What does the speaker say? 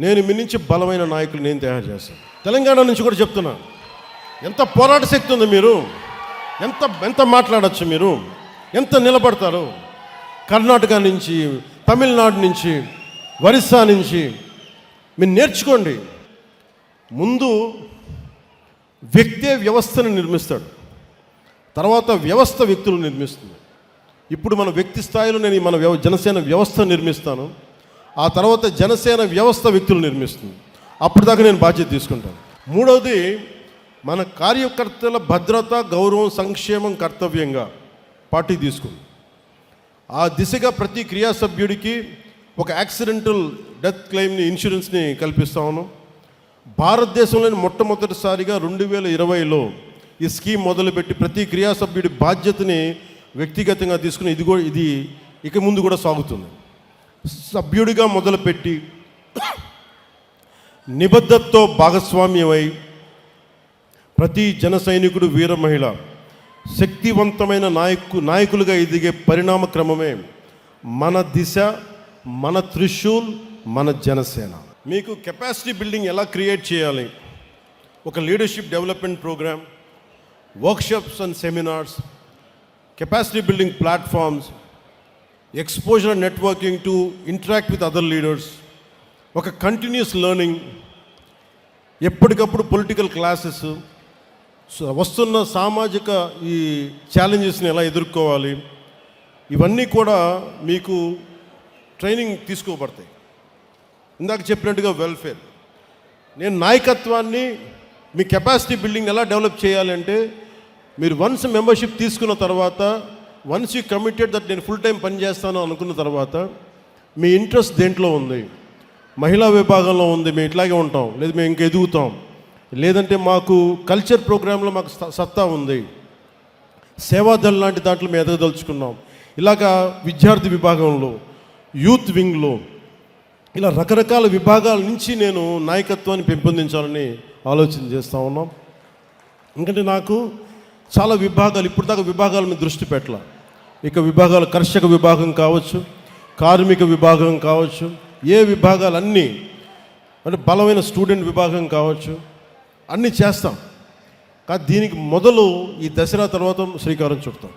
నేను మీ నుంచి బలమైన నాయకులు నేను తయారు చేస్తాను. తెలంగాణ నుంచి కూడా చెప్తున్నా. ఎంత పోరాట శక్తి ఉంది మీరు? ఎంత ఎంత మాట్లాడచ్చు మీరు? ఎంత నిలబడతారు? కర్ణాటక నుంచి తమిళనాడు నుంచి ఒరిస్సా నుంచి మీరు నేర్చుకోండి. ముందు వ్యక్తే వ్యవస్థను నిర్మిస్తాడు. తర్వాత వ్యవస్థ వ్యక్తులు నిర్మిస్తుంది. ఇప్పుడు మన వ్యక్తి స్థాయిలో నేను మన వ్యవ జనసేన వ్యవస్థ నిర్మిస్తాను. ఆ తర్వాత జనసేన వ్యవస్థ వ్యక్తులు నిర్మిస్తుంది. అప్పుడు దాకా నేను బాధ్యత తీసుకుంటాను. మూడవది మన కార్యకర్తల భద్రత గౌరవం సంక్షేమం కర్తవ్యంగా పార్టీ తీసుకుంది. ఆ దిశగా ప్రతి క్రియా సభ్యుడికి ఒక యాక్సిడెంటల్ డెత్ క్లెయిమ్ని ఇన్సూరెన్స్ని కల్పిస్తాను భారతదేశంలోని మొట్టమొదటిసారిగా రెండు వేల ఇరవైలో ఈ స్కీమ్ మొదలుపెట్టి ప్రతి క్రియా సభ్యుడి బాధ్యతని వ్యక్తిగతంగా తీసుకుని ఇది కూడా ఇది ఇక ముందు కూడా సాగుతుంది. సభ్యుడిగా మొదలుపెట్టి నిబద్ధతతో భాగస్వామ్యమై ప్రతి జన సైనికుడు వీర మహిళ శక్తివంతమైన నాయకు నాయకులుగా ఎదిగే పరిణామ క్రమమే మన దిశ మన త్రిశూల్ మన జనసేన. మీకు కెపాసిటీ బిల్డింగ్ ఎలా క్రియేట్ చేయాలి? ఒక leadership development program workshops and seminars capacity building platforms exposure networking to interact with other leaders ఒక కంటిన్యూస్ లెర్నింగ్ ఎప్పటికప్పుడు పొలిటికల్ క్లాసెస్ వస్తున్న సామాజిక ఈ ఛాలెంజెస్ని ఎలా ఎదుర్కోవాలి ఇవన్నీ కూడా మీకు ట్రైనింగ్ తీసుకోబడతాయి. ఇందాక చెప్పినట్టుగా వెల్ఫేర్ నేను నాయకత్వాన్ని మీ కెపాసిటీ బిల్డింగ్ ఎలా డెవలప్ చేయాలంటే మీరు వన్స్ మెంబర్షిప్ తీసుకున్న తర్వాత వన్స్ యూ కమిటెడ్ దట్ నేను ఫుల్ టైం పని చేస్తాను అనుకున్న తర్వాత మీ ఇంట్రెస్ట్ దేంట్లో ఉంది? మహిళా విభాగంలో ఉంది మేము ఇట్లాగే ఉంటాం. లేదు మేము ఇంక ఎదుగుతాం. లేదంటే మాకు కల్చర్ ప్రోగ్రాంలో మాకు స- సత్తా ఉంది. సేవాదళ లాంటి దాంట్లో మేము ఎదగదలుచుకున్నాం. ఇలాగా విద్యార్థి విభాగంలో యూత్ వింగ్లో ఇలా రకరకాల విభాగాల నుంచి నేను నాయకత్వాన్ని పెంపొందించాలని ఆలోచన చేస్తూ ఉన్నాం. ఎందుకంటే నాకు చాలా విభాగాలు ఇప్పుడు దాకా విభాగాల మీద దృష్టి పెట్టాల. ఇక విభాగాలు కర్షక విభాగం కావచ్చు కార్మిక విభాగం కావచ్చు ఏ విభాగాలన్నీ అంటే బలమైన స్టూడెంట్ విభాగం కావచ్చు అన్నీ చేస్తాం. కానీ దీనికి మొదలు ఈ దసరా తర్వాత శ్రీకారం చుడతాం.